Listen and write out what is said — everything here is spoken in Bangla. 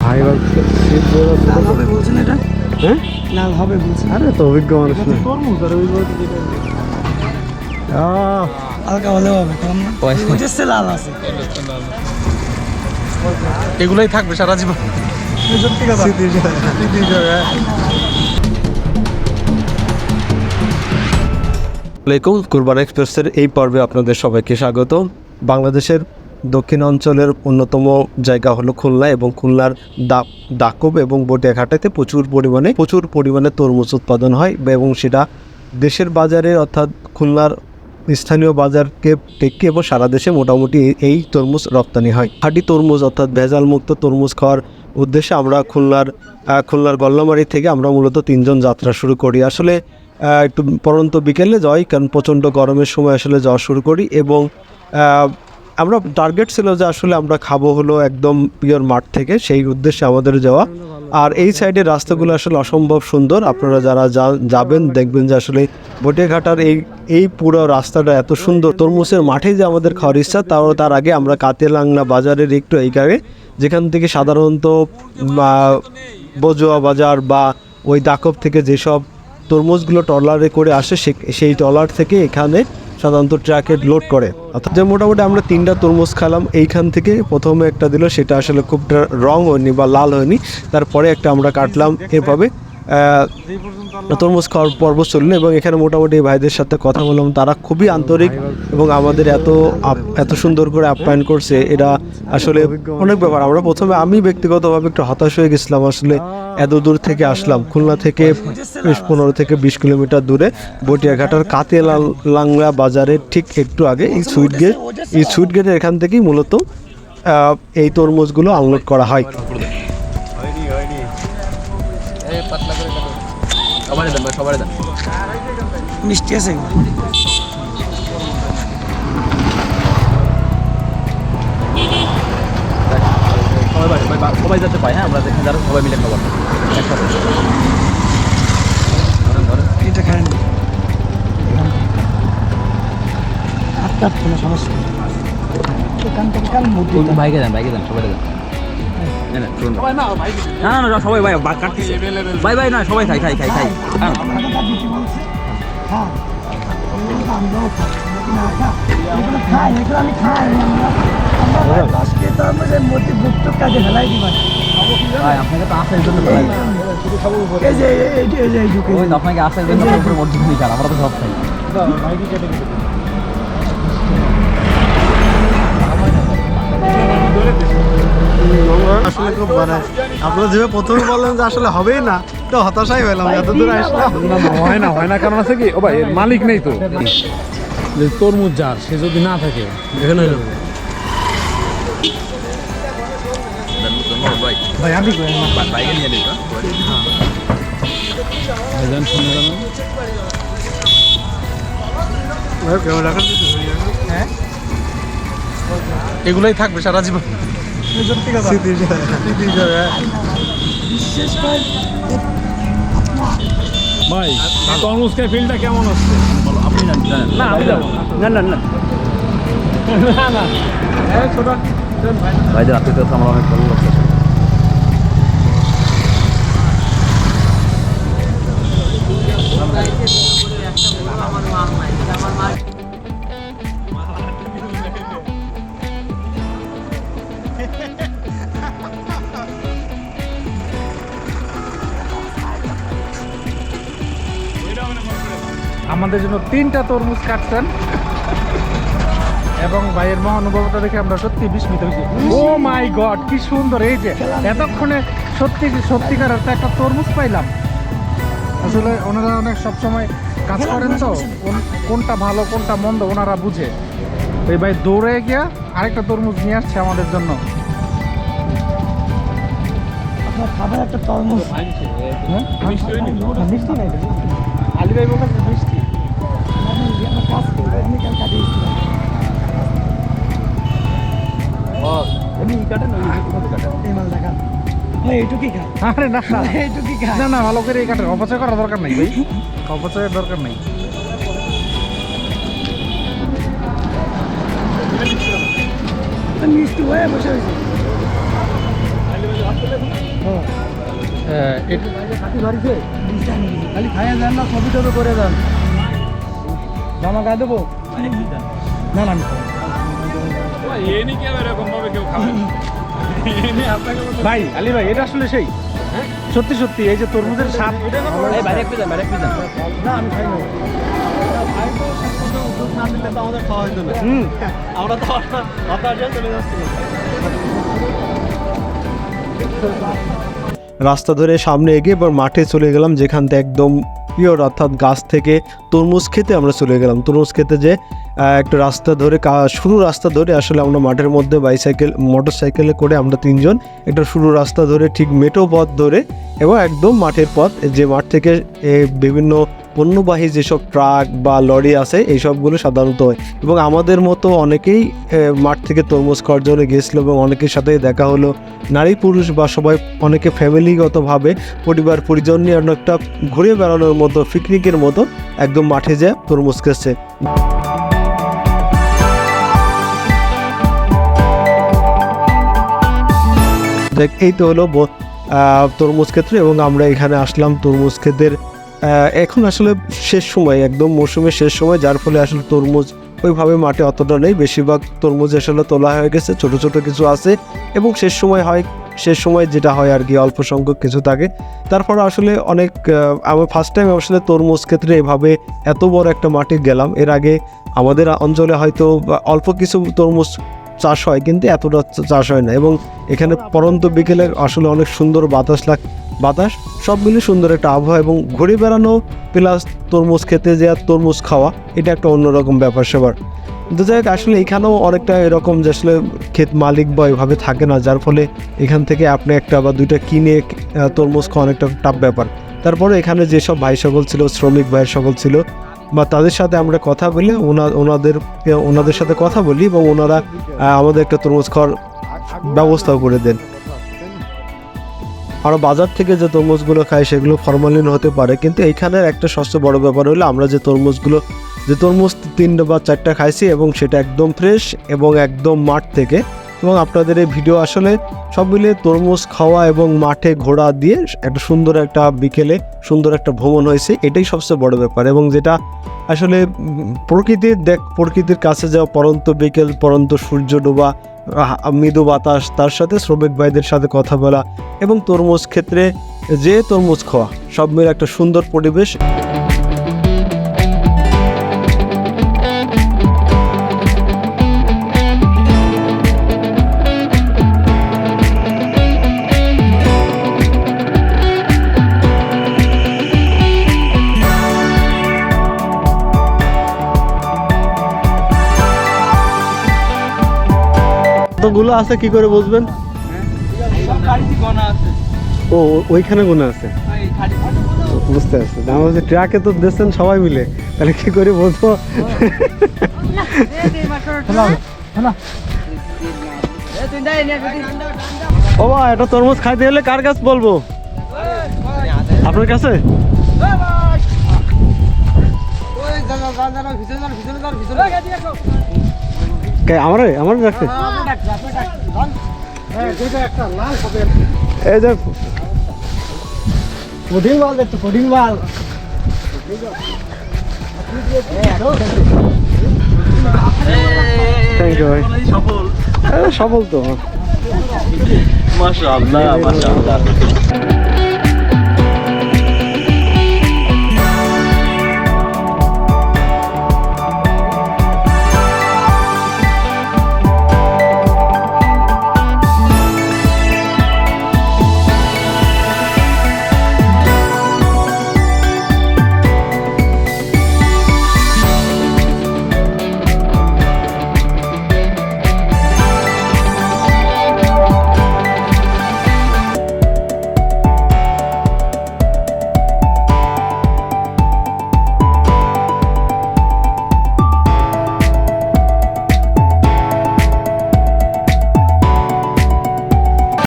ভাই হবে বলছেন এটা? হ্যাঁ? লাল হবে বলছেন। আরে তো অভিজ্ঞ মানুষ না আহ, হালকা হলেও হবে কম না লাল আছে। এগুলোই থাকবে সারা জীবন। সত্যি কথা। আসসালামাইকুম কুরবান এক্সপ্রেসের এই পর্বে আপনাদের সবাইকে স্বাগত। বাংলাদেশের দক্ষিণ অঞ্চলের অন্যতম জায়গা হলো খুলনা এবং খুলনার দা, দাকব এবং বটিয়াঘাটাতে প্রচুর পরিমাণে প্রচুর পরিমাণে তরমুজ উৎপাদন হয় এবং সেটা দেশের বাজারে অর্থাৎ খুলনার স্থানীয় বাজারকে টেকে এবং সারা দেশে মোটামুটি এই- তরমুজ রপ্তানি হয়। খাঁটি তরমুজ অর্থাৎ ভেজাল মুক্ত তরমুজ খাওয়ার উদ্দেশ্যে আমরা খুলনার খুলনার গল্লামারি থেকে আমরা মূলত তিনজন যাত্রা শুরু করি। আসলে একটু পরন্ত বিকেলে যাই, কারণ প্রচণ্ড গরমের সময় আসলে যাওয়া শুরু করি এবং আমরা টার্গেট ছিল যে আসলে আমরা খাব হলো একদম পিওর মাঠ থেকে, সেই উদ্দেশ্যে আমাদের যাওয়া। আর এই সাইডের রাস্তাগুলো আসলে অসম্ভব সুন্দর। আপনারা যারা যাবেন দেখবেন যে আসলে বটিয়াঘাটার এই এই পুরো রাস্তাটা এত সুন্দর। তরমুজের মাঠে যে আমাদের খাওয়ার ইচ্ছা, তাও তার আগে আমরা কাতেলাংনা বাজারের একটু এইখানে যেখান থেকে সাধারণত বজুয়া বাজার বা ওই দাকব থেকে যেসব তরমুজগুলো ট্রলারে করে আসে সেই ট্রলার থেকে এখানে সাধারণত ট্রাকে লোড করে। অর্থাৎ যে মোটামুটি আমরা তিনটা তরমুজ খেলাম, এইখান থেকে প্রথমে একটা দিল, সেটা আসলে খুব রং হয়নি বা লাল হয়নি। তারপরে একটা আমরা কাটলাম এভাবে। তরমুজ খাওয়ার পর্ব চলল এবং এখানে মোটামুটি ভাইদের সাথে কথা বললাম। তারা খুবই আন্তরিক এবং আমাদের এত এত সুন্দর করে আপ্যায়ন করছে। এটা আসলে অনেক ব্যাপার। আমরা প্রথমে আমি ব্যক্তিগতভাবে একটু হতাশ হয়ে গেছিলাম। আসলে এত দূর থেকে আসলাম। খুলনা থেকে পনেরো থেকে বিশ কিলোমিটার দূরে বটিয়াঘাটার কাতে লাংলা বাজারের ঠিক একটু আগে এই সুইট গেট এই সুইট গেটের এখান থেকেই মূলত এই তরমুজগুলো আনলোড করা হয়। সবারই ভাই, সবারই দেন। মিষ্টি আছে। সবাই যাতে পায় হ্যাঁ আমরা যেখানে যারা সবাই মিলে খাবার একসাথে। এটা না আটটা কোনো সমস্যা ভাইকে দেন ভাইকে দেন সবাই দেন। না, না। না সবাই ভাই কাটতেছে ভাই ভাই না সবাই খাই খাই খাই খাই হ্যাঁ। হ্যাঁ আমরাও খাই না খা এগুলো আসলে খুব মানে আপনারা যেভাবে প্রথমে বললেন যে আসলে হবেই না তো হতাশাই হলাম এত দূর আসলাম। হয় না হয় না কারণ আছে কি ও ভাই মালিক নেই তো। যে তরমুজ যার সে যদি না থাকে এখানে ভাই নিয়ে ভাইজান শুনে গেল এগুলোই থাকবে সারা জীবন। ভাই ফিলটা কেমন হচ্ছে? আপনি জানেন না আমি যাব না। না না না। ভাইদের আত্মীয়তা আমার অনেক ভালো লাগছে। আমাদের জন্য তিনটা তরমুজ কাটছেন। এবং ভাইয়ের মহানুভবতা দেখে আমরা সত্যি বিস্মিত হয়েছি। ও মাই গড, কি সুন্দর, এই যে, এতক্ষণে সত্যি সত্যিকার অর্থে একটা তরমুজ পাইলাম। আসলে ওনারা অনেক সবসময় কাজ করেন তো, কোন- কোনটা ভালো, কোনটা মন্দ ওনারা বুঝে। এই ভাই দৌড়ে গিয়া আরেকটা তরমুজ নিয়ে আসছে আমাদের জন্য। আপনার খাবার একটা তরমুজ। হ্যাঁ? মিষ্টি নাই? ভাই না না। এইটুকুই খা না না ভালো করে এই কাটে অপচয় করার দরকার নাই ভাই। অপচয়ের দরকার নেই। হয়ে বসে হয়েছে খালি খাইয়া যান না ছবি টবি করে যান। জামা গায়ে দেবো? না না আমি খাব? না। ভাই আলী ভাই এটা আসলে সেই। সত্যি সত্যি এই যে তরমুজের স্বাদ এই বাইরে একটু যান বাইরে একটু না আমি খাই না। রাস্তা ধরে সামনে এগিয়ে এবার মাঠে চলে গেলাম, যেখান থেকে একদম পিওর অর্থাৎ গাছ থেকে তরমুজ খেতে আমরা চলে গেলাম। তরমুজ খেতে যে একটা রাস্তা ধরে শুরু রাস্তা ধরে আসলে আমরা মাঠের মধ্যে বাইসাইকেল মোটর সাইকেলে করে আমরা তিনজন একটা শুরু রাস্তা ধরে ঠিক মেটো পথ ধরে এবং একদম মাঠের পথ, যে মাঠ থেকে বিভিন্ন পণ্যবাহী যেসব ট্রাক বা লরি আছে এই সবগুলো সাধারণত হয়। এবং আমাদের মতো অনেকেই মাঠ থেকে তরমুজ খাওয়ার জন্য গিয়েছিল এবং অনেকের সাথে দেখা হলো। নারী পুরুষ বা সবাই অনেকে ফ্যামিলিগতভাবে পরিবার, পরিজন নিয়ে একটা ঘুরে বেড়ানোর মতো পিকনিকের মতো একদম মাঠে যায় তরমুজ খেচ্ছে দেখ, এই তো হলো তরমুজ ক্ষেত্র এবং আমরা এখানে আসলাম তরমুজ ক্ষেতের এখন আসলে শেষ সময় একদম মৌসুমের শেষ সময় যার ফলে আসলে তরমুজ ওইভাবে মাঠে অতটা নেই। বেশিরভাগ তরমুজ আসলে তোলা হয়ে গেছে ছোট ছোট কিছু আছে এবং শেষ সময় হয় শেষ সময় যেটা হয় আর কি অল্প সংখ্যক কিছু থাকে। তারপর আসলে অনেক আহ, আমি ফার্স্ট টাইম আসলে তরমুজ ক্ষেত্রে এভাবে এত বড় একটা মাঠে গেলাম। এর আগে আমাদের অঞ্চলে হয়তো অল্প কিছু তরমুজ চাষ হয় কিন্তু এতটা চাষ হয় না এবং এখানে পরন্ত বিকেলে আসলে অনেক সুন্দর বাতাস লাগ বাতাস, সব মিলিয়ে সুন্দর একটা আবহাওয়া এবং ঘুরে বেড়ানো প্লাস তরমুজ খেতে যে আর তরমুজ খাওয়া, এটা একটা অন্যরকম ব্যাপার সেবার। কিন্তু যাই আসলে এখানেও অনেকটা এরকম যে আসলে ক্ষেত মালিক বা এভাবে থাকে না, যার ফলে এখান থেকে আপনি একটা বা দুইটা কিনে তরমুজ খাওয়া অনেকটা টাফ ব্যাপার। তারপরে এখানে যেসব ভাই সকল ছিল, শ্রমিক ভাই সকল ছিল, বা তাদের সাথে আমরা কথা বলে, ওনা- ওনাদের ওনাদের সাথে কথা বলি এবং ওনারা আমাদের একটা তরমুজ খাওয়ার ব্যবস্থা করে দেন। আর বাজার থেকে যে তরমুজগুলো খাই সেগুলো ফরমালিন হতে পারে, কিন্তু এইখানের একটা সবচেয়ে বড় ব্যাপার হলো আমরা যে তরমুজগুলো, যে তরমুজ তিনটা বা চারটা খাইছি এবং সেটা একদম ফ্রেশ এবং একদম মাঠ থেকে, এবং আপনাদের এই ভিডিও আসলে সব মিলিয়ে তরমুজ খাওয়া এবং মাঠে ঘোরা দিয়ে একটা সুন্দর একটা বিকেলে সুন্দর একটা ভ্রমণ হয়েছে, এটাই সবচেয়ে বড় ব্যাপার। এবং যেটা আসলে প্রকৃতির দেখ, প্রকৃতির কাছে যাওয়া পরন্ত বিকেল, পরন্ত সূর্য ডোবা মৃদু বাতাস, তার সাথে শ্রমিক ভাইদের সাথে কথা বলা এবং তরমুজ ক্ষেত্রে যে তরমুজ খাওয়া সব মিলে একটা সুন্দর পরিবেশ। কতগুলো আছে, কি করে বুঝবেন? ও ওইখানে গোনা আছে। বুঝতে পারছি। আমার হচ্ছে ট্রাকে তো দিচ্ছেন সবাই মিলে, তাহলে কি করে বলব? ও বা এটা তরমুজ খাইতে হলে কার কাছে বলব? আপনার কাছে? কে আমারে? আমার রাখছে। এই যে পুডিং বাল দেখতো পুডিং বাল। থ্যাংক ইউ সফল। সফল তো। মাশাআল্লাহ মাশাআল্লাহ।